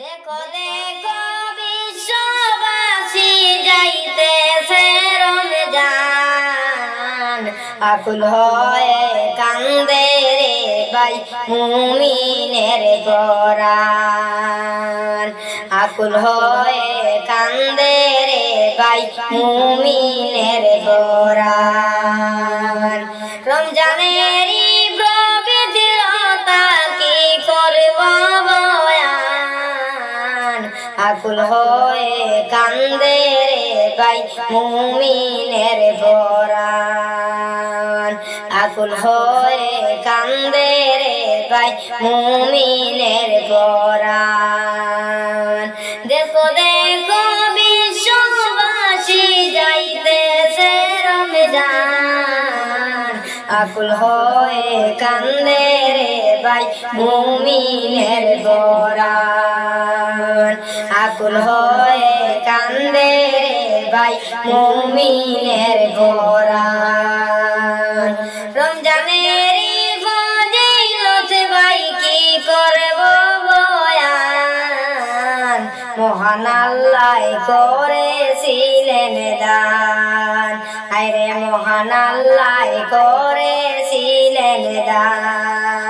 দেখো দেখো, বিশ্ববাসী যাইতেছে রমজান। আকুল হয়ে কান্দে রে বাই মুমিনের পরাণ আকুল হয়ে কান্দে রে বাই মুমিনের পরাণ আকুল হয়ে কান্দে রে বাই মুমিনের পরাণ আকুল হয়ে কান্দে রে বাই মুমিনের পরাণ দেখো দেখো, বিশ্ববাসী যাইতেছে রমজান। আকুল হয়ে কান্দে রে বাই মুমিনের পরাণ আকুল হয়ে কান্দে রে বাই মুমিনের পরাণ রমজানেরই ফজিলত ভাই কি করব বয়ান? মহান আল্লাহ করেছিলেন দান। আরে মহান আল্লাহ করেছিলেন দান।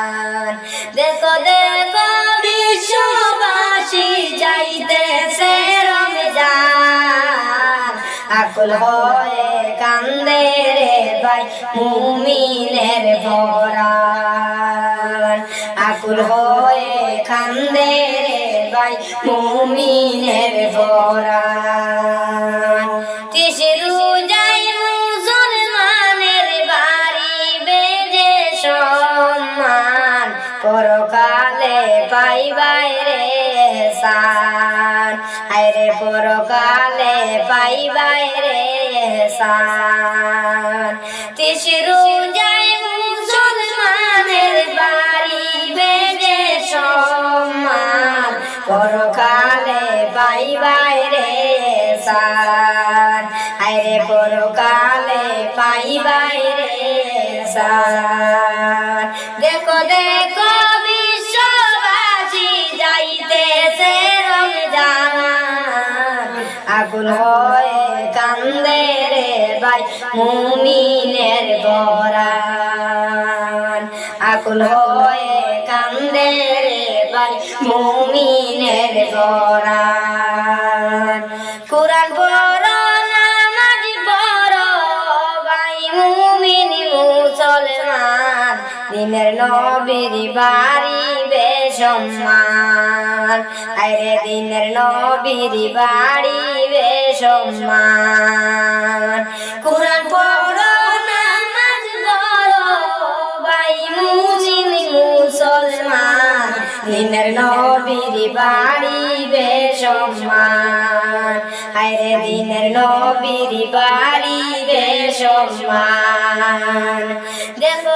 আকুল হয়ে কান্দে রে ভাই, মুমিনের পরাণ আকুল হয়ে কান্দে রে ভাই, মুমিনের পরাণ তিসরু যাই মুসলমানের বাড়ি বেজে সম্মান? পরকালে পাইবাই রে সান আরে পরকালে পাইবাই রে সান তিসরু যাই মুসলমানের বাড়ি বেজে সম্মান। পরকালে পাইবাই রে সান আরে পরকালে পাইবাই রে সান দেখো দেখো আগুন হয়ে কান্দে রে ভাই, মুমিনের বরান। আকুল হয়ে কান্দে রে ভাই, মুমিনের বরান। কোরআন পড়, নামাজ পড়, ভাই, মুমিন মুসলমান। দিনের নবীর বাড়ি বেসম্মান। আরে দিনের নবীর বাড়ি বেসম্মান কোরআন পড়, নামাজ পড় ভাই মুমিন মুসলমান। দিনের নবীর বাড়ি বেসম্মান আরে দিনের নবীর বাড়ি বেসম্মান দেখো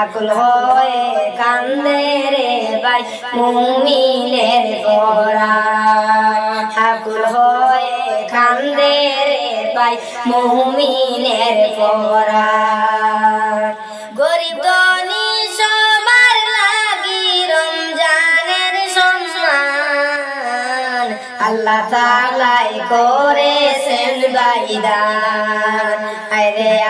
আকুল হয়ে কান্দে রে ভাই মুমিনের পরাণ আকুল হয়ে কান্দে রে ভাই মুমিনের পরাণ গরিব ধনী সবার লাগি রমজানের সম্মান। আল্লাহ তালাই করেছেন বাইদান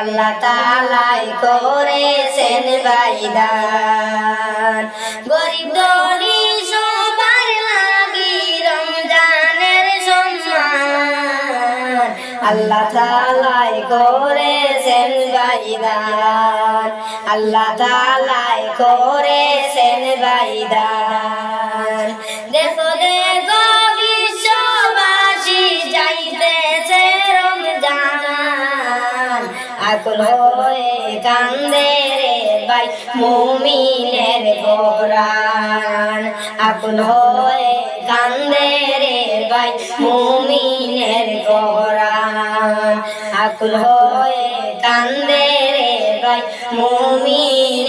আল্লাহ তালাই করেছেন বাইদান। গরিব ধনী সবার লাগি রমজানের সম্মান। আল্লাহ তালাই করেছেন বাইদান। আল্লাহ তালাই করেছেন বাইদান। দেখো দেখো আকুল হয়ে কান্দে রে ভাই, মুমিনের গোরান আকুল হয়ে কান্দে রে ভাই, মুমিনের গোরান আকুল হয়ে কান্দে রে ভাই, মুমিন